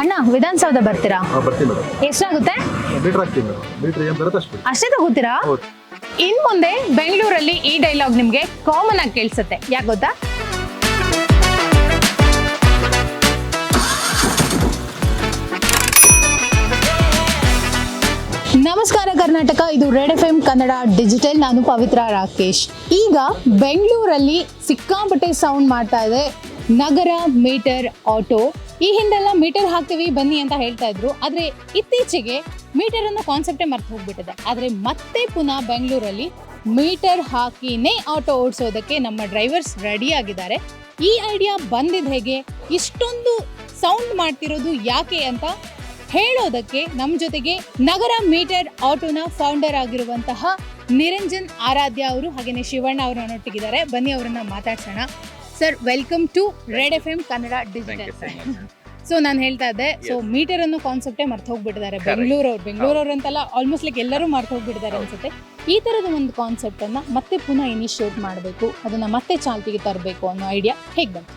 ಅಣ್ಣ ವಿಧಾನಸೌಧ ಬರ್ತೀರಾ? ಹಾಂ ಬರ್ತೀನಿ ಮೇಡಮ್. ಎಷ್ಟಾಗುತ್ತೆ? ಮೀಟ್ರ್ ಹಾಕ್ತೀನಿ ಮೇಡಮ್. ಮೀಟ್ರ್ ಏನು ಬರುತ್ತೆ ಅಷ್ಟು. ಅಷ್ಟೇ ತಗೋತೀರಾ? ಹೌದು. ಇನ್ ಮುಂದೆ ಬೆಂಗಳೂರಲ್ಲಿ ಈ ಡೈಲಾಗ್ ನಿಮ್ಗೆ ಕಾಮನ್ ಆಗಿ ಕೇಳಿಸುತ್ತೆ. ಯಾಕೆ ಗೊತ್ತಾ? ನಮಸ್ಕಾರ ಕರ್ನಾಟಕ. ಇದು red F M Kannada digital. ನಾನು ಪವಿತ್ರ ರಾಕೇಶ್. ಈಗ ಬೆಂಗಳೂರಲ್ಲಿ ಸಿಕ್ಕಾಪಟ್ಟೆ ಸೌಂಡ್ ಮಾಡ್ತಾ ಇದೆ. ನಗರ ಮೀಟರ್ ಆಟೋ. ಈ ಹಿಂದೆಲ್ಲ ಮೀಟರ್ ಹಾಕ್ತೀವಿ, ಬನ್ನಿ ಅಂತ ಹೇಳ್ತಾ ಇದ್ರು. ಆದ್ರೆ ಇತ್ತೀಚೆಗೆ ಮೀಟರ್ ಅನ್ನೋ ಕಾನ್ಸೆಪ್ಟೇ ಮರ್ತು ಹೋಗ್ಬಿಟ್ಟಿದೆ. ಆದ್ರೆ ಮತ್ತೆ ಪುನಃ ಬೆಂಗಳೂರಲ್ಲಿ ಮೀಟರ್ ಹಾಕಿನೇ ಆಟೋ ಓಡಿಸೋದಕ್ಕೆ ನಮ್ಮ ಡ್ರೈವರ್ಸ್ ರೆಡಿ ಆಗಿದ್ದಾರೆ. ಈ ಐಡಿಯಾ ಬಂದಿದ್ದು ಹೇಗೆ? ಇಷ್ಟೊಂದು ಸೌಂಡ್ ಮಾಡ್ತಿರೋದು ಯಾಕೆ ಅಂತ ಹೇಳೋದಕ್ಕೆ ನಮ್ಮ ಜೊತೆಗೆ ನಗರ ಮೀಟರ್ ಆಟೋನ ಫೌಂಡರ್ ಆಗಿರುವಂತಹ ನಿರಂಜನ್ ಆರಾಧ್ಯ ಅವರು ಹಾಗೆಯೇ ಶಿವಣ್ಣ ಅವರು ಒಟ್ಟಿಗಿದ್ದಾರೆ ಬನ್ನಿ ಅವರನ್ನ ಮಾತಾಡ್ಸೋಣ. Sir welcome to red F M Kannada digital so ನಾನು ಹೇಳ್ತಾ ಇದ್ದೆ ಸೊ ಮೀಟರ್ ಅನ್ನೋ ಕಾನ್ಸೆಪ್ಟೇ ಮರ್ತು ಹೋಗ್ಬಿಟ್ಟಿದ್ದಾರೆ ಬೆಂಗಳೂರವ್ರು. ಬೆಂಗಳೂರವ್ರು ಅಂತಲ್ಲ ಆಲ್ಮೋಸ್ಟ್ ಲೈಕ್ ಎಲ್ಲರೂ ಮರ್ತು ಹೋಗ್ಬಿಟ್ಟಿದ್ದಾರೆ ಅನ್ಸುತ್ತೆ. ಈ ತರದ ಒಂದು ಕಾನ್ಸೆಪ್ಟ್ ಅನ್ನ ಮತ್ತೆ ಪುನಃ ಇನಿಷಿಯೇಟ್ ಮಾಡಬೇಕು. ಅದನ್ನ ಮತ್ತೆ ಚಾಲ್ತಿಗೆ ತರಬೇಕು ಅನ್ನೋ ಐಡಿಯಾ ಹೇಗೆ ಬಂತು?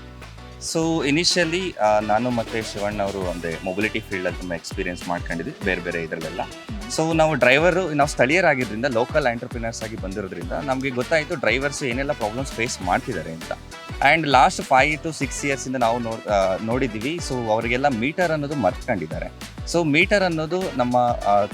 ಸೊ ಇನಿಷಿಯಲಿ ನಾನು ಮತ್ತೆ ಶಿವಣ್ಣ ಅವರು ಒಂದೇ ಮೊಬಿಲಿಟಿ ಫೀಲ್ಡಲ್ಲಿ ತುಂಬ ಎಕ್ಸ್ಪೀರಿಯನ್ಸ್ ಮಾಡ್ಕೊಂಡಿದ್ವಿ ಬೇರೆ ಬೇರೆ ಇದರಲ್ಲೆಲ್ಲ. ಸೊ ನಾವು ಡ್ರೈವರು ನಾವು ಸ್ಥಳೀಯರಾಗಿದ್ದರಿಂದ ಲೋಕಲ್ ಆಂಟರ್ಪ್ರಿನರ್ಸ್ ಆಗಿ ಬಂದಿರೋದ್ರಿಂದ ನಮಗೆ ಗೊತ್ತಾಯಿತು ಡ್ರೈವರ್ಸ್ ಏನೆಲ್ಲ ಪ್ರಾಬ್ಲಮ್ಸ್ ಫೇಸ್ ಮಾಡ್ತಿದ್ದಾರೆ ಅಂತ. And last five to six ಇಯರ್ಸಿಂದ ನಾವು ನೋಡ್ ನೋಡಿದ್ದೀವಿ. ಸೊ ಅವರಿಗೆಲ್ಲ ಮೀಟರ್ ಅನ್ನೋದು ಮರ್ತ್ಕೊಂಡಿದ್ದಾರೆ. ಸೊ ಮೀಟರ್ ಅನ್ನೋದು ನಮ್ಮ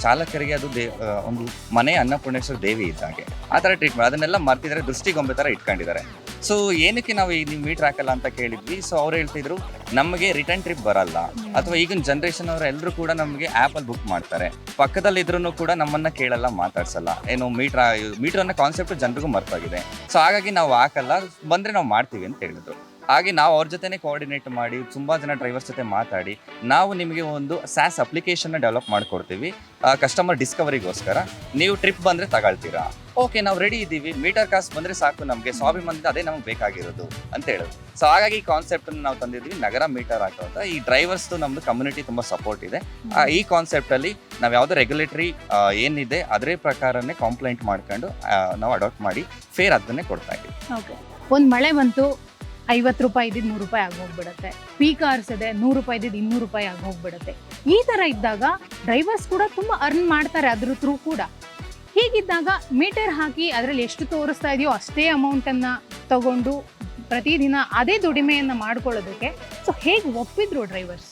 ಚಾಲಕರಿಗೆ ಅದು ದೇ ಒಂದು ಮನೆ ಅನ್ನಪೂರ್ಣೇಶ್ವರ ದೇವಿ ಇದ್ದಾಗೆ ಆ ಥರ ಟ್ರೀಟ್ಮೆಂಟ್ ಅದನ್ನೆಲ್ಲ ಮರ್ತಿದ್ದಾರೆ, ದೃಷ್ಟಿಗೊಂಬೆ ಥರ ಇಟ್ಕೊಂಡಿದ್ದಾರೆ. ಸೊ ಏನಕ್ಕೆ ನಾವು ಈಗ ನೀವು ಮೀಟರ್ ಹಾಕಲ್ಲ ಅಂತ ಕೇಳಿದ್ವಿ. ಸೊ ಅವ್ರು ಹೇಳ್ತಿದ್ರು ನಮಗೆ ರಿಟರ್ನ್ ಟ್ರಿಪ್ ಬರಲ್ಲ. ಅಥವಾ ಈಗಿನ ಜನ್ರೇಷನ್ ಅವ್ರು ಎಲ್ಲರೂ ಕೂಡ ನಮಗೆ ಆ್ಯಪಲ್ಲಿ ಬುಕ್ ಮಾಡ್ತಾರೆ. ಪಕ್ಕದಲ್ಲಿ ಇದ್ರೂ ಕೂಡ ನಮ್ಮನ್ನ ಕೇಳಲ್ಲ ಮಾತಾಡ್ಸಲ್ಲ. ಏನು ಮೀಟ್ರ್ ಮೀಟರ್ ಅನ್ನೋ ಕಾನ್ಸೆಪ್ಟ್ ಜನರಿಗೂ ಮರ್ತಾಗಿದೆ. ಸೊ ಹಾಗಾಗಿ ನಾವು ಹಾಕಲ್ಲ. ಬಂದ್ರೆ ನಾವು ಮಾಡ್ತೀವಿ ಅಂತ ಹೇಳಿದ್ರು. ಹಾಗೆ ನಾವು ಅವ್ರ ಜೊತೆನೆ ಕೋಆರ್ಡಿನೇಟ್ ಮಾಡಿ ತುಂಬ ಜನ ಡ್ರೈವರ್ಸ್ ಜೊತೆ ಮಾತಾಡಿ ನಾವು ನಿಮಗೆ ಒಂದು ಸ್ಯಾಸ್ ಅಪ್ಲಿಕೇಶನ್ನ ಡೆವಲಪ್ ಮಾಡಿಕೊಡ್ತೀವಿ. ಕಸ್ಟಮರ್ ಡಿಸ್ಕವರಿಗೋಸ್ಕರ ನೀವು ಟ್ರಿಪ್ ಬಂದರೆ ತಗೊಳ್ತೀರಾ. ಓಕೆ ನಾವು ರೆಡಿ ಇದ್ದೀವಿ. ಮೀಟರ್ ಕಾಸ್ಟ್ ಬಂದರೆ ಸಾಕು ನಮಗೆ. ಸ್ವಾಭಿಮಾನದಿಂದ ಅದೇ ನಮಗೆ ಬೇಕಾಗಿರೋದು ಅಂತ ಹೇಳೋದು. ಸೊ ಹಾಗಾಗಿ ಈ ಕಾನ್ಸೆಪ್ಟನ್ನು ನಾವು ತಂದಿದ್ವಿ ನಗರ ಮೀಟರ್ ಹಾಕೋ ಅಂತ ಈ ಡ್ರೈವರ್ಸ್ದು ನಮ್ಮದು ಕಮ್ಯುನಿಟಿ ತುಂಬ ಸಪೋರ್ಟ್ ಇದೆ. ಈ ಕಾನ್ಸೆಪ್ಟಲ್ಲಿ ನಾವು ಯಾವುದೋ ರೆಗ್ಯುಲೇಟರಿ ಏನಿದೆ ಅದರ ಪ್ರಕಾರನೇ ಕಾಂಪ್ಲೇಂಟ್ ಮಾಡ್ಕೊಂಡು ನಾವು ಅಡಾಪ್ಟ್ ಮಾಡಿ ಫೇರ್ ಅದನ್ನೇ ಕೊಡ್ತಾ ಇದ್ದೀವಿ. ಓಕೆ ಒಂದು ಮಳೆ ಬಂತು. ಐವತ್ತು ರೂಪಾಯಿ ಇದ್ದಿದ್ದು ನೂರು ರೂಪಾಯಿ ಆಗೋಗ್ಬಿಡುತ್ತೆ. ಪಿ ಕಾರ್ಸ್ ಇದೆ ನೂರು ರೂಪಾಯಿ ಇದ್ದಿದ್ದು ಇನ್ನೂರು ರೂಪಾಯಿ ಆಗೋಗ್ಬಿಡುತ್ತೆ. ಈ ಥರ ಇದ್ದಾಗ ಡ್ರೈವರ್ಸ್ ಕೂಡ ತುಂಬ ಅರ್ನ್ ಮಾಡ್ತಾರೆ ಅದ್ರ ಥ್ರೂ ಕೂಡ. ಹೀಗಿದ್ದಾಗ ಮೀಟರ್ ಹಾಕಿ ಅದರಲ್ಲಿ ಎಷ್ಟು ತೋರಿಸ್ತಾ ಇದೆಯೋ ಅಷ್ಟೇ ಅಮೌಂಟನ್ನು ತಗೊಂಡು ಪ್ರತಿದಿನ ಅದೇ ದುಡಿಮೆಯನ್ನು ಮಾಡ್ಕೊಳ್ಳೋದಕ್ಕೆ. ಸೊ ಹೇಗೆ ಒಪ್ಪಿದ್ರು ಡ್ರೈವರ್ಸ್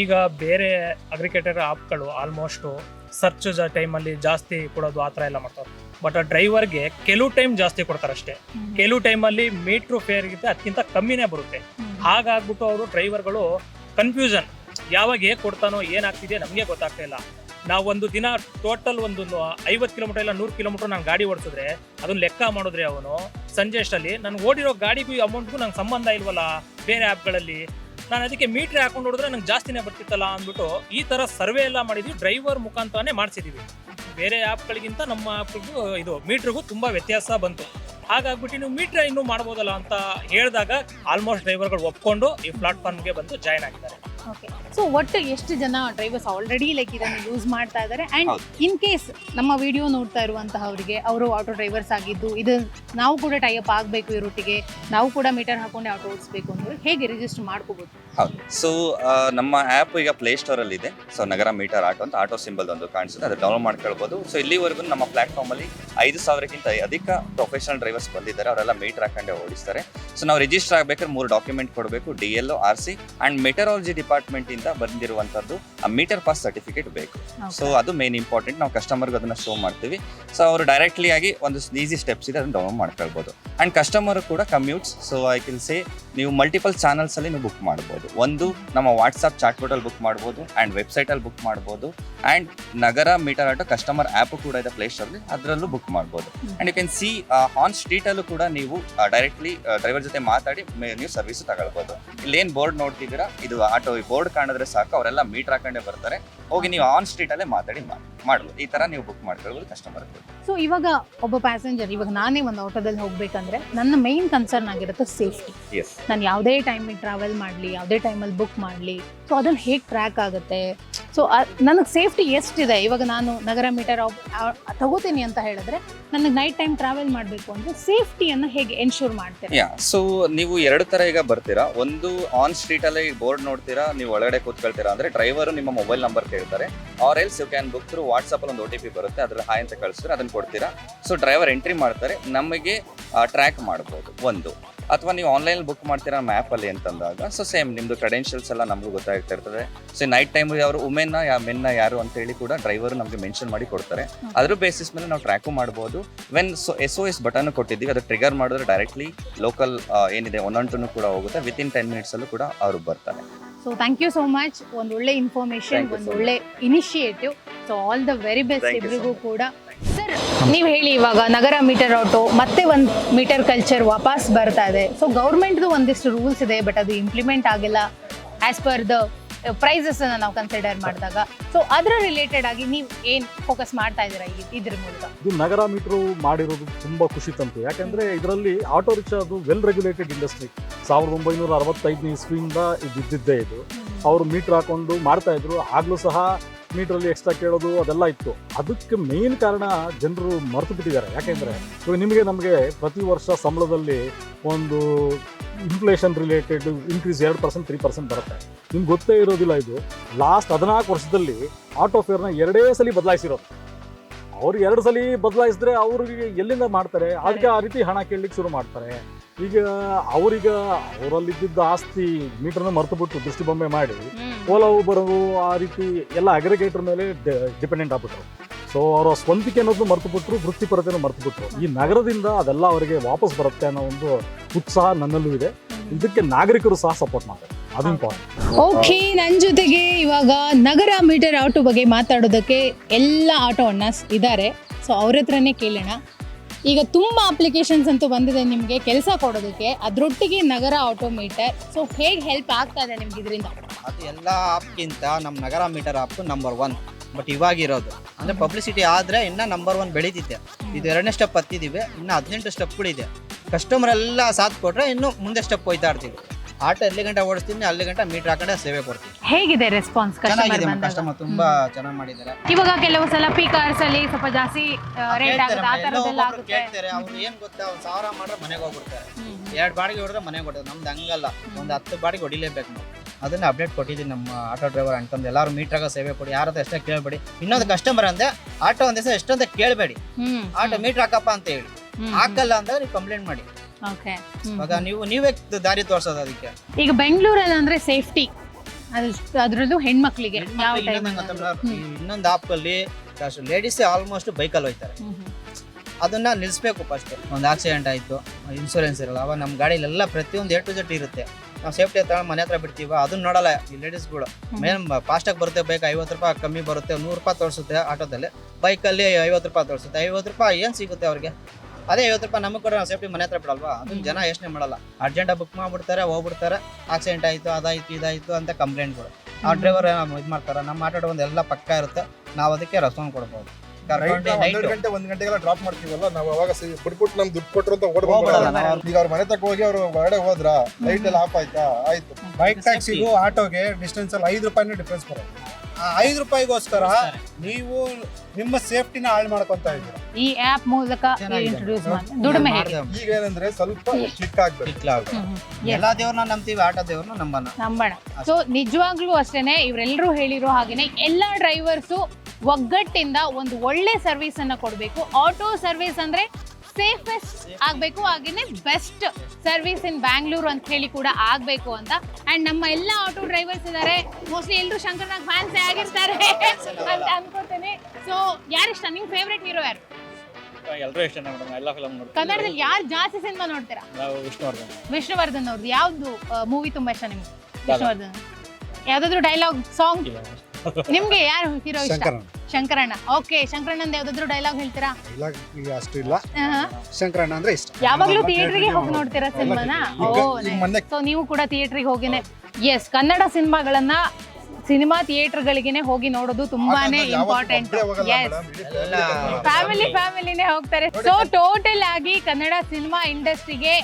ಈಗ ಬೇರೆ ಅಗ್ರಿಕೇಟರ್ ಆ್ಯಪ್ಗಳು ಆಲ್ಮೋಸ್ಟು ಸರ್ಚ್ ಟೈಮಲ್ಲಿ ಜಾಸ್ತಿ ಕೊಡೋದು ಆ ಥರ ಎಲ್ಲ ಮಾಡ್ತಾರೆ. ಬಟ್ ಆ ಡ್ರೈವರ್ಗೆ ಕೆಲವು ಟೈಮ್ ಜಾಸ್ತಿ ಕೊಡ್ತಾರಷ್ಟೇ. ಕೆಲವು ಟೈಮಲ್ಲಿ ಮೀಟ್ರು ಫೇರ್ಗಿಂತ ಅದಕ್ಕಿಂತ ಕಮ್ಮಿನೇ ಬರುತ್ತೆ. ಹಾಗಾಗ್ಬಿಟ್ಟು ಅವರು ಡ್ರೈವರ್ಗಳು ಕನ್ಫ್ಯೂಷನ್ ಯಾವಾಗ ಹೇಗೆ ಕೊಡ್ತಾನೋ ಏನಾಗ್ತಿದೆ ನಮಗೆ ಗೊತ್ತಾಗ್ತಾ ಇಲ್ಲ. ನಾವು ಒಂದು ದಿನ ಟೋಟಲ್ ಒಂದು ಐವತ್ತು ಕಿಲೋಮೀಟರ್ ಇಲ್ಲ ನೂರು ಕಿಲೋಮೀಟರ್ ನಾನು ಗಾಡಿ ಓಡಿಸಿದ್ರೆ ಅದನ್ನ ಲೆಕ್ಕ ಮಾಡಿದ್ರೆ ಅವನು. ಸಂಜೆ ಅಷ್ಟಲ್ಲಿ ನಾನು ಓಡಿರೋ ಗಾಡಿಗೂ ಅಮೌಂಟ್ಗೂ ನಂಗೆ ಸಂಬಂಧ ಇಲ್ವಲ್ಲ? ಬೇರೆ ಆ್ಯಪ್ಗಳಲ್ಲಿ ನಾನು ಅದಕ್ಕೆ ಮೀಟ್ರ್ ಹಾಕೊಂಡು ನೋಡಿದ್ರೆ ನಂಗೆ ಜಾಸ್ತಿನೇ ಬರ್ತಿತ್ತಲ್ಲ ಅಂದ್ಬಿಟ್ಟು ಈ ಥರ ಸರ್ವೆ ಎಲ್ಲ ಮಾಡಿದ್ವಿ. ಡ್ರೈವರ್ ಮುಖಾಂತರನೇ ಮಾಡಿಸಿದ್ದೀವಿ ಬೇರೆ ಆ್ಯಪ್ಗಳಿಗಿಂತ ನಮ್ಮ ಆ್ಯಪ್ಗೂ ಇದು ಮೀಟ್ರಿಗೂ ತುಂಬ ವ್ಯತ್ಯಾಸ ಬಂತು. ಹಾಗಾಗ್ಬಿಟ್ಟು ನೀವು ಮೀಟ್ರ್ ಇನ್ನೂ ಮಾಡ್ಬೋದಲ್ಲ ಅಂತ ಹೇಳಿದಾಗ ಆಲ್ಮೋಸ್ಟ್ ಡ್ರೈವರ್ಗಳು ಒಪ್ಕೊಂಡು ಈ ಪ್ಲಾಟ್ಫಾರ್ಮ್ಗೆ ಬಂದು ಜಾಯ್ನ್ ಆಗಿದ್ದಾರೆ. ಓಕೆ ಸೊ ಒಟ್ಟು ಎಷ್ಟು ಜನ ಡ್ರೈವರ್ಸ್ ಆಲ್ರೆಡಿ ಲೈಕ್ ಇದನ್ನು ಯೂಸ್ ಮಾಡ್ತಾ ಇದ್ದಾರೆ ಆ್ಯಂಡ್ ಇನ್ ಕೇಸ್ ನಮ್ಮ ವಿಡಿಯೋ ನೋಡ್ತಾ ಇರುವಂತಹವರಿಗೆ ಅವರು ಆಟೋ ಡ್ರೈವರ್ಸ್ ಆಗಿದ್ದು ಇದು ನಾವು ಕೂಡ ಟೈಅಪ್ ಆಗಬೇಕು ಈ ರೂಟಿಗೆ ನಾವು ಕೂಡ ಮೀಟರ್ ಹಾಕೊಂಡೆ ಆಟೋ ಓಡಿಸ್ಬೇಕು ಅಂತ ಹೇಗೆ ರಿಜಿಸ್ಟರ್ ಮಾಡ್ಕೋಬಹುದು ಹೌದು. ಸೊ ನಮ್ಮ ಆ್ಯಪ್ ಈಗ ಪ್ಲೇ ಸ್ಟೋರಲ್ಲಿ ಇದೆ. ಸೊ ನಗರ ಮೀಟರ್ ಆಟೋ ಅಂತ ಆಟೋ ಸಿಂಬಲ್ ಒಂದು ಕಾಣಿಸುತ್ತೆ. ಅದು ಡೌನ್ಲೋಡ್ ಮಾಡ್ಕೊಳ್ಬೋದು. ಸೊ ಇಲ್ಲಿವರೆಗೂ ನಮ್ಮ ಪ್ಲಾಟ್ಫಾರ್ಮಲ್ಲಿ ಐದು ಸಾವಿರಕ್ಕಿಂತ ಅಧಿಕ ಪ್ರೊಫೆಷನಲ್ ಡ್ರೈವರ್ಸ್ ಬಂದಿದ್ದಾರೆ. ಅವರೆಲ್ಲ ಮೀಟರ್ ಹಾಕೊಂಡೆ ಓಡಿಸ್ತಾರೆ. ಸೊ ನಾವು ರಿಜಿಸ್ಟರ್ ಆಗಬೇಕಾದ್ರೆ ಮೂರು ಡಾಕ್ಯುಮೆಂಟ್ ಕೊಡಬೇಕು. D L R C and meteorology ಡಿಪಾರ್ಟ್ಮೆಂಟಿಂದ ಬಂದಿರುವಂತದ್ದು ಆ ಮೀಟರ್ ಪಾಸ್ ಸರ್ಟಿಫಿಕೇಟ್ ಬೇಕು. ಸೊ ಅದು ಮೇನ್ ಇಂಪಾರ್ಟೆಂಟ್ ನಾವು ಕಸ್ಟಮರ್ಗೆ ಅದನ್ನ ಶೋ ಮಾಡ್ತೀವಿ. ಸೊ ಅವರು ಡೈರೆಕ್ಟ್ಲಿ ಆಗಿ ಒಂದು ಈಸಿ ಸ್ಟೆಪ್ಸ್ ಇದೆ ಅದನ್ನ ಡೌನ್ಲೋಡ್ ಮಾಡ್ಕೊಳ್ಬಹುದು ಅಂಡ್ ಕಸ್ಟಮರ್ ಕೂಡ commutes so I kill say ನೀವು ಮಲ್ಟಿಪಲ್ ಚಾನಲ್ಸ್ ಅಲ್ಲಿ ನೀವು ಬುಕ್ ಮಾಡಬಹುದು ಒಂದು ನಮ್ಮ ವಾಟ್ಸ್ಆಪ್ ಚಾಟ್ ಬೋರ್ಡಲ್ಲಿ ಬುಕ್ ಮಾಡಬಹುದು ಅಂಡ್ ವೆಬ್ಸೈಟ್ ಅಲ್ಲಿ ಬುಕ್ ಮಾಡಬಹುದು and Nagara meter auto customer app ಕೂಡ ಇದೆ ಪ್ಲೇ ಸ್ಟೋರ್ ಅದರಲ್ಲೂ ಬುಕ್ ಮಾಡಬಹುದು and you can see on street ಅಲ್ಲೂ ಕೂಡ ನೀವು ಡೈರೆಕ್ಟ್ಲಿ ಡ್ರೈವರ್ ಜೊತೆ ಮಾತಾಡಿ ನೀವು ಸರ್ವಿಸ್ ತಗೊಳ್ಬಹುದು ಇಲ್ಲಿ ಏನ್ ಬೋರ್ಡ್ ನೋಡ್ತಿದ್ದೀರಾ? ಇದು ಆಟೋ ಬೋರ್ಡ್ ಕಾಣಿದ್ರೆ ಸಾಕು ಅವರೆಲ್ಲ ಮೀಟರ್ ಹಾಕೊಂಡೇ ಬರ್ತಾರೆ. ಹೋಗಿ ನೀವು ಆನ್ ಸ್ಟ್ರೀಟ್ ಅಲ್ಲೇ ಮಾತಾಡಿ ಮಾಡ್- ಮಾಡ್ಬೋದು ಈ ತರ ನೀವು ಬುಕ್ ಮಾಡ್ಕೊಳ್ಬೋದು ಕಸ್ಟಮರ್ ಸೊ ಇವಾಗ ಒಬ್ಬ ಪ್ಯಾಸೆಂಜರ್ ಇವಾಗ ನಾನೇ ಒಂದು ಆಟೋದಲ್ಲಿ ಹೋಗ್ಬೇಕಂದ್ರೆ ನನ್ನ ಮೈನ್ ಕನ್ಸರ್ನ್ ಆಗಿರುತ್ತೆ ಸೇಫ್ಟಿ ನಾನು ಯಾವುದೇ ಟೈಮಿಗೆ ಟ್ರಾವೆಲ್ ಮಾಡಲಿ ಯಾವುದೇ ಟೈಮಲ್ಲಿ ಬುಕ್ ಮಾಡಲಿ. ಸೊ ಅದನ್ನು ಹೇಗೆ ಟ್ರ್ಯಾಕ್ ಆಗುತ್ತೆ? ಸೊ ನನಗೆ ಸೇಫ್ಟಿ ಎಷ್ಟಿದೆ? ಇವಾಗ ನಾನು ನಗರ ಮೀಟರ್ ತಗೋತೀನಿ ಅಂತ ಹೇಳಿದ್ರೆ ನನಗೆ ನೈಟ್ ಟೈಮ್ ಟ್ರಾವೆಲ್ ಮಾಡಬೇಕು ಅಂದರೆ ಸೇಫ್ಟಿಯನ್ನು ಹೇಗೆ ಎನ್ಶೂರ್ ಮಾಡ್ತೀರಾ? ಯಾ ಸೊ ನೀವು ಎರಡು ತರ ಈಗ ಬರ್ತೀರಾ. ಒಂದು ಆನ್ ಸ್ಟ್ರೀಟ್ ಅಲ್ಲಿ ಬೋರ್ಡ್ ನೋಡ್ತೀರಾ, ನೀವು ಒಳಗಡೆ ಕೂತ್ಕೊಳ್ತೀರಾ ಅಂದ್ರೆ ಡ್ರೈವರ್ ನಿಮ್ಮ ಮೊಬೈಲ್ ನಂಬರ್ ಕೇಳ್ತಾರೆ. Or else you can book through ವಾಟ್ಸಪ್ಪಲ್ಲಿ ಒಂದು ಒ ಟಿ ಪಿ ಬರುತ್ತೆ ಅದ್ರ ಹಾಯ್ ಅಂತ ಕಳಿಸಿದ್ರೆ ಅದನ್ನ ಕೊಡ್ತೀರಾ. ಸೊ ಡ್ರೈವರ್ ಎಂಟ್ರಿ ಮಾಡ್ತಾರೆ, ನಮಗೆ ಟ್ರ್ಯಾಕ್ ಮಾಡ್ಬೋದು. ಒಂದು. ಅಥವಾ ನೀವು ಆನ್ಲೈನ್ ಬುಕ್ ಮಾಡ್ತೀರಾ ಮ್ಯಾಪ್ ಅಲ್ಲಿ ಅಂತಂದಾಗ ಸೊ ಸೇಮ್ ನಿಮ್ದು ಕ್ರೆಡೆನ್ಷಿಯಲ್ಸ್ ಎಲ್ಲ ನಮಗೂ ಗೊತ್ತಾಗ್ತಾ ಇರ್ತದೆ. ಸೊ ನೈಟ್ ಟೈಮ್ ಅವರು ಉಮೆನ್ನ ಯಾ ಮೆನ್ನ ಯಾರು ಅಂತ ಹೇಳಿ ಕೂಡ ಡ್ರೈವರ್ ನಮಗೆ ಮೆನ್ಷನ್ ಮಾಡಿ ಕೊಡ್ತಾರೆ. ಅದ್ರ ಬೇಸಿಸ್ ಮೇಲೆ ನಾವು ಟ್ರ್ಯಾಕು ಮಾಡ್ಬೋದು. When so S O S button ಕೊಟ್ಟಿದ್ದೀವಿ ಅದು ಟ್ರಿಗರ್ ಮಾಡಿದ್ರೆ ಡೈರೆಕ್ಟ್ಲಿ ಲೋಕಲ್ ಏನಿದೆ ಒನ್ ಟೂನು ಕೂಡ ಹೋಗುತ್ತೆ. ವಿತ್ ಇನ್ ಟೆನ್ ಮಿನಿಟ್ಸ್ ಅಲ್ಲೂ ಕೂಡ ಅವರು ಬರ್ತಾರೆ. So thank you so much ಒಂದು ಒಳ್ಳೆ ಇನ್ಫಾರ್ಮೇಶನ್ ಒಂದು ಒಳ್ಳೆ initiative so all the very best ಇಬ್ಬರಿಗೂ ಕೂಡ. ನೀವು ಹೇಳಿ ಇವಾಗ ನಗರ ಮೀಟರ್ ಆಟೋ ಮತ್ತೆ ಒಂದು ಮೀಟರ್ ಕಲ್ಚರ್ ವಾಪಸ್ ಬರ್ತಾ ಇದೆ. ಸೊ ಗೌರ್ಮೆಂಟ್ದು ಒಂದಿಷ್ಟು ರೂಲ್ಸ್ ಇದೆ ಬಟ್ ಅದು ಇಂಪ್ಲಿಮೆಂಟ್ ಆಗಿಲ್ಲ. ಆಸ್ ಪರ್ ದ ಪ್ರೈಸಸ್ ಅನ್ನ ನಾವು ಕನ್ಸಿಡರ್ ಮಾಡಿದಾಗ. ಸೊ ಅದರ ರಿಲೇಟೆಡ್ ಆಗಿ ನೀವು ಏನು ಫೋಕಸ್ ಮಾಡ್ತಾ ಇದ್ದೀರಾ ಇದ್ರ ಮೂಲಕ? ಇದು ನಗರ ಮೀಟ್ರು ಮಾಡಿರೋದು ತುಂಬಾ ಖುಷಿ ತಂತು. ಯಾಕಂದ್ರೆ ಇದರಲ್ಲಿ ಆಟೋ ರಿಕ್ಷಾ ಅದು ವೆಲ್ ರೆಗ್ಯುಲೇಟೆಡ್ ಇಂಡಸ್ಟ್ರಿ ಸಾವಿರದ ಒಂಬೈನೂರ ಅರವತ್ತೈದನೇ ಇಸ್ವಿಯಿಂದ ಇದು ಇದ್ದಿದ್ದೇ ಇದು. ಅವರು ಮೀಟರ್ ಹಾಕೊಂಡು ಮಾಡ್ತಾ ಇದ್ರು. ಆಗ್ಲೂ ಸಹ ಮೀಟ್ರಲ್ಲಿ ಎಕ್ಸ್ಟ್ರಾ ಕೇಳೋದು ಅದೆಲ್ಲ ಇತ್ತು. ಅದಕ್ಕೆ ಮೇನ್ ಕಾರಣ ಜನರು ಮರೆತು ಬಿಟ್ಟಿದ್ದಾರೆ. ಯಾಕೆಂದ್ರೆ ನಿಮಗೆ ನಮಗೆ ಪ್ರತಿ ವರ್ಷ ಸಂಬಳದಲ್ಲಿ ಒಂದು ಇನ್ಫ್ಲೇಷನ್ ರಿಲೇಟೆಡ್ ಇನ್ಕ್ರೀಸ್ ಎರಡು ಪರ್ಸೆಂಟ್ ತ್ರೀ ಪರ್ಸೆಂಟ್ ಬರುತ್ತೆ. ನಿಮ್ಗೆ ಗೊತ್ತೇ ಇರೋದಿಲ್ಲ ಇದು. ಲಾಸ್ಟ್ ಹದಿನಾಲ್ಕು ವರ್ಷದಲ್ಲಿ ಆಟೋ ಫೇರ್ನ ಎರಡೇ ಸಲ ಬದಲಾಯಿಸಿರೋದು. ಅವ್ರು ಎರಡು ಸಲ ಬದಲಾಯಿಸಿದ್ರೆ ಅವ್ರಿಗೆ ಎಲ್ಲಿಂದ ಮಾಡ್ತಾರೆ? ಅದಕ್ಕೆ ಆ ರೀತಿ ಹಣ ಕೇಳಲಿಕ್ಕೆ ಶುರು ಮಾಡ್ತಾರೆ. ಈಗ ಅವ್ರೀಗ ಅವರಲ್ಲಿದ್ದ ಆಸ್ತಿ ಮೀಟರ್ನ ಮರೆತು ಬಿಟ್ಟು ದೃಷ್ಟಿಬೊಂಬೆ ಮಾಡಿ ಓಲವು ಬರೋದು ಆ ರೀತಿ ಎಲ್ಲ ಅಗ್ರಿಗೇಟರ್ ಮೇಲೆ ಡಿಪೆಂಡೆಂಟ್ ಆಗ್ಬಿಟ್ರು. ಸೊ ಅವರ ಸ್ವಂತಿಕೆ ಅನ್ನೋದು ಮರೆತು ಬಿಟ್ರು ವೃತ್ತಿಪರತೆಯನ್ನು ಮರೆತು ಬಿಟ್ರು ಈ ನಗರದಿಂದ ಅದೆಲ್ಲ ಅವರಿಗೆ ವಾಪಸ್ ಬರುತ್ತೆ ಅನ್ನೋ ಒಂದು ಉತ್ಸಾಹ ನನ್ನಲ್ಲೂ ಇದೆ. ಇದಕ್ಕೆ ನಾಗರಿಕರು ಸಹ ಸಪೋರ್ಟ್ ಮಾಡ್ತಾರೆ. ಅದು ಇಂಪಾರ್ಟೆಂಟ್ ಓಕೆ ನನ್ನ ಜೊತೆಗೆ ಇವಾಗ ನಗರ ಮೀಟರ್ ಆಟೋ ಬಗ್ಗೆ ಮಾತಾಡೋದಕ್ಕೆ ಎಲ್ಲ ಆಟೋ ಅಣ್ಣಸ್ ಇದ್ದಾರೆ. ಸೊ ಅವ್ರ ಹತ್ರನೇ ಕೇಳೋಣ. ಈಗ ತುಂಬ ಅಪ್ಲಿಕೇಶನ್ಸ್ ಅಂತೂ ಬಂದಿದೆ ನಿಮಗೆ ಕೆಲಸ ಕೊಡೋದಕ್ಕೆ. ಅದರೊಟ್ಟಿಗೆ ನಗರ ಆಟೋ ಮೀಟರ್ ಸೊ ಹೇಗೆ ಹೆಲ್ಪ್ ಆಗ್ತಾ ಇದೆ ನಿಮ್ಗೆ ಇದರಿಂದ? ಅದು ಎಲ್ಲ ಆಪ್ಗಿಂತ ನಮ್ಮ Nagara meter app number one but ಇವಾಗಿರೋದು ಅಂದರೆ ಪಬ್ಲಿಸಿಟಿ ಆದರೆ ಇನ್ನೂ ನಂಬರ್ ಒನ್ ಬೆಳೀತಿದೆ. ಇದು ಎರಡನೇ ಸ್ಟೆಪ್ ಹತ್ತಿದ್ದೀವಿ ಇನ್ನು ಹದಿನೆಂಟು ಸ್ಟೆಪ್ಗಳಿದೆ ಕಸ್ಟಮರ್ ಎಲ್ಲ ಸಾಥ್ ಕೊಟ್ಟರೆ ಇನ್ನೂ ಮುಂದೆ ಸ್ಟೆಪ್ ಹೋಯ್ತಾ ಇರ್ತೀವಿ. ಆಟೋ ಎಲ್ಲಿ ಗಂಟೆ ಓಡಿಸ್ತೀನಿ ಅಲ್ಲಿ ಗಂಟೆ ಮೀಟರ್ ಹಾಕೊಂಡೆ ಸೇವೆ ಕೊಡ್ತೀನಿ. ಹೇಗಿದೆ ರೆಸ್ಪಾನ್ಸ್ ಕಸ್ಟಮರ್ ಚೆನ್ನಾಗಿದೆ ಕಸ್ಟಮರ್ ತುಂಬಾ ಚೆನ್ನಾಗಿ ಮಾಡಿದ್ದಾರೆ. ಇವಾಗ ಕೆಲವು ಸಲ ಪೀಕರ್ಸ್ ಅಲ್ಲಿ ಸ್ವಲ್ಪ ಜಾಸ್ತಿ ರೇಟ್ ಆಗುತ್ತೆ ಆ ಒಬ್ಬೊಬ್ರು ಆಗುತ್ತೆ. ಕೇಳ್ತಾರೆ ಅವ್ರು ಏನ್ ಗೊತ್ತಾ ಒಂದ್ ಸಾವಿರ ಮಾಡ್ರೆ ಮನೆಗೆ ಹೋಗ್ಬಿಡ್ತಾರೆ. ಎರಡು ಬಾಡಿಗೆ ಹೊಡೆದ್ರೆ ಮನೆಗೆ ಕೊಡ್ತಾರೆ ನಮ್ದು ಹಂಗಲ್ಲ. ಒಂದು ಹತ್ತು ಬಾಡಿಗೆ ಹೊಡಿಲೇಬೇಕು ನಾವು. ಅದನ್ನ ಅಪ್ಡೇಟ್ ಕೊಟ್ಟಿದ್ದೀನಿ ನಮ್ಮ ಆಟೋ ಡ್ರೈವರ್ ಅನ್ಕೊಂಡು ಎಲ್ಲರೂ ಆಗ ಸೇವೆ ಕೊಡಿ ಯಾರ ಎಷ್ಟೇ ಕೇಳಬೇಡಿ. ಇನ್ನೊಂದು ಕಸ್ಟಮರ್ ಅಂದೆ ಆಟೋ ಒಂದ್ ದಿವಸ ಎಷ್ಟಂತ ಕೇಳಬೇಡಿ. ಆಟೋ ಮೀಟರ್ ಹಾಕಪ್ಪ ಅಂತ ಹೇಳಿ. ಹಾಕಲ್ಲ ಅಂದ್ರೆ ಕಂಪ್ಲೇಂಟ್ ಮಾಡಿ. ಓಕೆ. ನೀವು ನೀವೇ ದಾರಿ ತೋರ್ಸೋದು ಅದಕ್ಕೆ. ಈಗ ಬೆಂಗಳೂರಲ್ಲಿ ಅಂದ್ರೆ ಸೇಫ್ಟಿ ಅದು ಅದರಲ್ಲೂ ಹೆಣ್ಮಕ್ಳಿಗೆ ಯಾವ ಇನ್ನೊಂದು ಆಪ್ ಅಲ್ಲಿ ಲೇಡೀಸ್ ಆಲ್ಮೋಸ್ಟ್ ಬೈಕಲ್ಲಿ ಹೋಯ್ತಾರೆ ಅದನ್ನ ನಿಲ್ಲಿಸ್ಬೇಕು ಫಸ್ಟ್ ಒಂದು ಆಕ್ಸಿಡೆಂಟ್ ಆಯ್ತು ಇನ್ಶೂರೆನ್ಸ್ ಇರಲ್ಲ ಅವಾಗ ನಮ್ಮ ಗಾಡಿಲೆಲ್ಲ ಪ್ರತಿಯೊಂದು ಎ ಟು ಜೆಟ್ ಇರುತ್ತೆ. ನಾವು ಸೇಫ್ಟಿ ತಗೊಂಡು ಮನೆ ಹತ್ರ ಬಿಡ್ತೀವ ಅದನ್ನ ನೋಡಲ್ಲ ಈ ಲೇಡೀಸ್ಗಳು ಮೇನ್ ಫಾಸ್ಟಾಗಿ ಬರುತ್ತೆ ಬೈಕ್ ಐವತ್ತು ರೂಪಾಯಿ ಕಮ್ಮಿ ಬರುತ್ತೆ ನೂರು ರೂಪಾಯಿ ತೋರಿಸುತ್ತೆ ಆಟೋದಲ್ಲಿ. ಬೈಕಲ್ಲಿ ಐವತ್ತು ರೂಪಾಯಿ ತೋರಿಸುತ್ತೆ ಐವತ್ತು ರೂಪಾಯಿ ಏನು ಸಿಗುತ್ತೆ ಅವ್ರಿಗೆ? ಅದೇ ಐವತ್ತು ರೂಪಾಯಿ ನಮಗೆ ಕೂಡ ಸೇಫ್ಟಿ ಮನೆ ಹತ್ರ ಬಿಡಲ್ವಾ? ಅದನ್ನ ಜನ ಯೋಚನೆ ಮಾಡಲ್ಲ. ಅರ್ಜೆಂಟಾಗಿ ಬುಕ್ ಮಾಡ್ಬಿಡ್ತಾರೆ ಹೋಗ್ಬಿಡ್ತಾರೆ ಆಕ್ಸಿಡೆಂಟ್ ಆಯ್ತು ಅದಾಯ್ತು ಇದಾಯ್ತು ಅಂತ ಕಂಪ್ಲೇಂಟ್ಗಳು ಆ ಡ್ರೈವರ್ ಇದು ಮಾಡ್ತಾರೆ? ನಮ್ಮ ಆಟೋ ಒಂದು ಎಲ್ಲ ಪಕ್ಕ ಇರುತ್ತೆ. ನಾವು ಅದಕ್ಕೆ ರೆಸ್ಪಾನ್ಸ್ ಕೊಡ್ಬೋದು. ಹನ್ನೆರಡು ಗಂಟೆ ಒಂದ್ ಗಂಟೆಗೆಲ್ಲ ಡ್ರಾಪ್ ಮಾಡ್ತೀವಲ್ಲ ನಾವು ಅವಾಗ ಬಿಟ್ಬಿಟ್ಟು ನಮ್ ದುಡ್ಡು ಕೊಟ್ರು ಅಂತ ಓಡ್. ಈಗ ಅವ್ರ ಮನೆ ತಕ್ಕ ಹೋಗಿ ಅವ್ರು ಹೊರಗಡೆ ಹೋದ್ರ? ಲೈಟ್ ಎಲ್ಲ ಆಫ್ ಆಯ್ತಾ? ಆಯ್ತು. ಬೈಕ್ ಟ್ಯಾಕ್ಸಿಗೂ ಆಟೋಗೆ ಡಿಸ್ಟೆನ್ಸ್ ಅಲ್ಲಿ ಐದು ರೂಪಾಯಿನೂ ಡಿಫ್ರೆನ್ಸ್ ಬರುತ್ತೆ ಆ ಐದು ರೂಪಾಯಿಗೋಸ್ಕರ ನೀವು ನಿಮ್ಮ ಸೇಫ್ಟಿನ ಹಾಳು ಮಾಡ್ಕೊಂತ ಇದ್ದೀರಾ? ಈ ಆಪ್ ಮೂಲಕ. ಇಂಟ್ರೊಡ್ಯೂಸ್ ದುಡಿಮೆ ಹೇಗೆ ಈಗ ಏನಂದ್ರೆ ಸ್ವಲ್ಪ ಚಿಕ್ಕ ಆಗ್ಬೇಕು ಎಲ್ಲಾ ದೇವ್ರನ್ನ ನಂಬ್ತೀವಿ ಆಟೋ ದೇವ್ರನ್ನ ನಂಬಣ ನಂಬೋಣ ಸೊ ನಿಜವಾಗ್ಲೂ ಅಷ್ಟೇನೆ ಇವರೆಲ್ಲರೂ ಹೇಳಿರೋ ಹಾಗೇನೆ ಎಲ್ಲಾ ಡ್ರೈವರ್ಸು ಒಗ್ಗಟ್ಟಿಂದ ಒಂದು ಒಳ್ಳೆ ಸರ್ವಿಸ್ ಅನ್ನ ಕೊಡಬೇಕು. ಆಟೋ ಸರ್ವಿಸ್ ಅಂದ್ರೆ ಸೇಫೆಸ್ಟ್ ಆಗಬೇಕು ಹಾಗೇನೆ ಬೆಸ್ಟ್ ಸರ್ವಿಸ್ ಇನ್ ಬ್ಯಾಂಗ್ಳೂರು ಅಂತ ಹೇಳಿ ಕೂಡ ಆಗಬೇಕು ಅಂತ. ಅಂಡ್ ನಮ್ಮ ಎಲ್ಲ ಆಟೋ ಡ್ರೈವರ್ಸ್ ಇದ್ದಾರೆ ಮೋಸ್ಟ್ಲಿ ಎಲ್ಲರೂ ಶಂಕರ್ನಾಗ್ ಫ್ಯಾನ್ಸೇ ಆಗಿರ್ತಾರೆ ಅಂತ ಅನ್ಕೋತೇನೆ ಸೊ ಯಾರಿಷ್ಟ ನಿಮ್ಮ ಫೇವ್ರೆಟ್ ಹೀರೋ ಯಾರು? ಎಲ್ಲರೂ ಇಷ್ಟ ಮೇಡಮ್ ಎಲ್ಲ ಫಿಲಮ್ ನೋಡ್ತೀವಿ. ಕನ್ನಡದಲ್ಲಿ ಯಾರು ಜಾಸ್ತಿ ಸಿನಿಮಾ ನೋಡ್ತೀರಾ? ನಾವು ವಿಷ್ಣುವರ್ಧನ್. ವಿಷ್ಣುವರ್ಧನ್ ಅವ್ರದ್ದು ಯಾವ್ದು ಮೂವಿ ತುಂಬಾ ಇಷ್ಟ ನಿಮ್ಗೆ? ವಿಷ್ಣುವರ್ಧನ್. ಯಾವ್ದಾದ್ರು ಡೈಲಾಗ್ ಸಾಂಗ್ ನಿಮ್ಗೆ ಯಾರು ಹೀರೋ ಇಷ್ಟ? ಶಂಕರಣ್ಣ. ಓಕೆ ಶಂಕರಣ್ಣಂದ ಯಾವ್ದಾದ್ರು ಡೈಲಾಗ್ ಹೇಳ್ತೀರಾ? ಇಲ್ಲ ಈಗ ಅಷ್ಟು ಇಲ್ಲ. ಶಂಕರಣ್ಣ ಅಂದ್ರೆ ಇಷ್ಟ. ಯಾವಾಗ್ಲೂ ಥಿಯೇಟರ್ ಥಿಯೇಟರ್ಗೆ ಹೋಗಿ ನೋಡ್ತೀರಾ ಸಿನಿಮಾನ? ಓ ಸೊ ನೀವು ಕೂಡ ಥಿಯೇಟರ್ಗೆ ಹೋಗಿನೇ. ಎಸ್ ಕನ್ನಡ ಸಿನಿಮಾಗಳನ್ನ ಸಿನಿಮಾ ಥಿಯೇಟರ್ಗಳಿಗೆನೆ ಹೋಗಿ ನೋಡೋದು ತುಂಬಾನೇ ಇಂಪಾರ್ಟೆಂಟ್ ಎಸ್ ಫ್ಯಾಮಿಲಿ ಫ್ಯಾಮಿಲಿನೇ ಹೋಗ್ತಾರೆ. ಸೊ ಟೋಟಲ್ ಆಗಿ ಕನ್ನಡ ಸಿನಿಮಾ ಇಂಡಸ್ಟ್ರಿಗೆ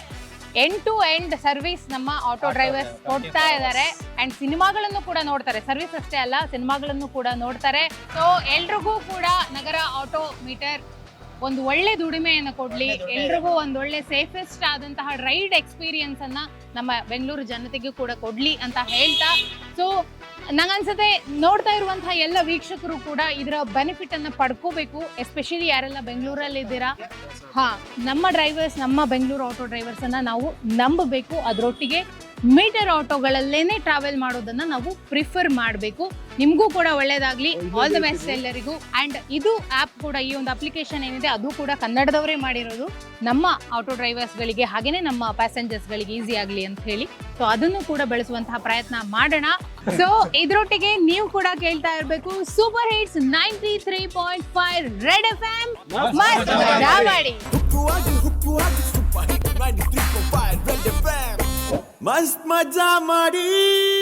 ಎಂಡ್ ಟು ಎಂಡ್ ಸರ್ವಿಸ್ ನಮ್ಮ ಆಟೋ ಡ್ರೈವರ್ಸ್ ಕೊಡ್ತಾ ಇದ್ದಾರೆ. ಅಂಡ್ ಸಿನಿಮಾಗಳನ್ನು ಕೂಡ ನೋಡ್ತಾರೆ. ಸರ್ವಿಸ್ ಅಷ್ಟೇ ಅಲ್ಲ ಸಿನಿಮಾಗಳನ್ನು ಕೂಡ ನೋಡ್ತಾರೆ. ಸೊ ಎಲ್ರಿಗೂ ಕೂಡ ನಗರ ಆಟೋ ಮೀಟರ್ ಒಂದು ಒಳ್ಳೆ ದುಡಿಮೆಯನ್ನು ಕೊಡ್ಲಿ. ಎಲ್ರಿಗೂ ಒಂದು ಒಳ್ಳೆ ಸೇಫೆಸ್ಟ್ ಆದಂತಹ ರೈಡ್ ಎಕ್ಸ್ಪೀರಿಯನ್ಸ್ ಅನ್ನ ನಮ್ಮ ಬೆಂಗಳೂರು ಜನತೆಗೂ ಕೂಡ ಕೊಡ್ಲಿ ಅಂತ ಹೇಳ್ತಾ. ಸೊ ನಂಗನ್ಸುತ್ತೆ ನೋಡ್ತಾ ಇರುವಂತಹ ಎಲ್ಲ ವೀಕ್ಷಕರು ಕೂಡ ಇದರ ಬೆನಿಫಿಟ್ ಅನ್ನ ಪಡ್ಕೋಬೇಕು ಎಸ್ಪೆಷಲಿ ಯಾರೆಲ್ಲ ಬೆಂಗಳೂರಲ್ಲಿ ಇದ್ದೀರಾ ಹಾ ನಮ್ಮ ಡ್ರೈವರ್ಸ್ ನಮ್ಮ ಬೆಂಗಳೂರು ಆಟೋ ಡ್ರೈವರ್ಸ್ ಅನ್ನ ನಾವು ನಂಬಬೇಕು ಅದರೊಟ್ಟಿಗೆ ಮೀಟರ್ ಆಟೋಗಳಲ್ಲೇನೆ ಟ್ರಾವೆಲ್ ಮಾಡೋದನ್ನ ನಾವು ಪ್ರಿಫರ್ ಮಾಡಬೇಕು. ನಿಮಗೂ ಕೂಡ ಒಳ್ಳೇದಾಗ್ಲಿ. ಆಲ್ ದ ಬೆಸ್ಟ್ ಎಲ್ಲರಿಗೂ. ಅಂಡ್ ಇದು ಆಪ್ ಕೂಡ ಈ ಒಂದು ಅಪ್ಲಿಕೇಶನ್ ಏನಿದೆ ಅದು ಕೂಡ ಕನ್ನಡದವರೇ ಮಾಡಿರೋದು. ನಮ್ಮ ಆಟೋ ಡ್ರೈವರ್ಸ್ಗಳಿಗೆ ಹಾಗೇನೆ ನಮ್ಮ ಪ್ಯಾಸೆಂಜರ್ಸ್ಗಳಿಗೆ ಈಸಿ ಆಗಲಿ ಅಂತ ಹೇಳಿ. ಸೊ ಅದನ್ನು ಕೂಡ ಬೆಳೆಸುವಂತಹ ಪ್ರಯತ್ನ ಮಾಡೋಣ. ಸೊ ಇದ್ರೊಟ್ಟಿಗೆ ನೀವು ಕೂಡ ಕೇಳ್ತಾ ಇರಬೇಕು. Super hits ninety three point five red FM M ಮಾಡಿ. मस्त मज़ा मारी।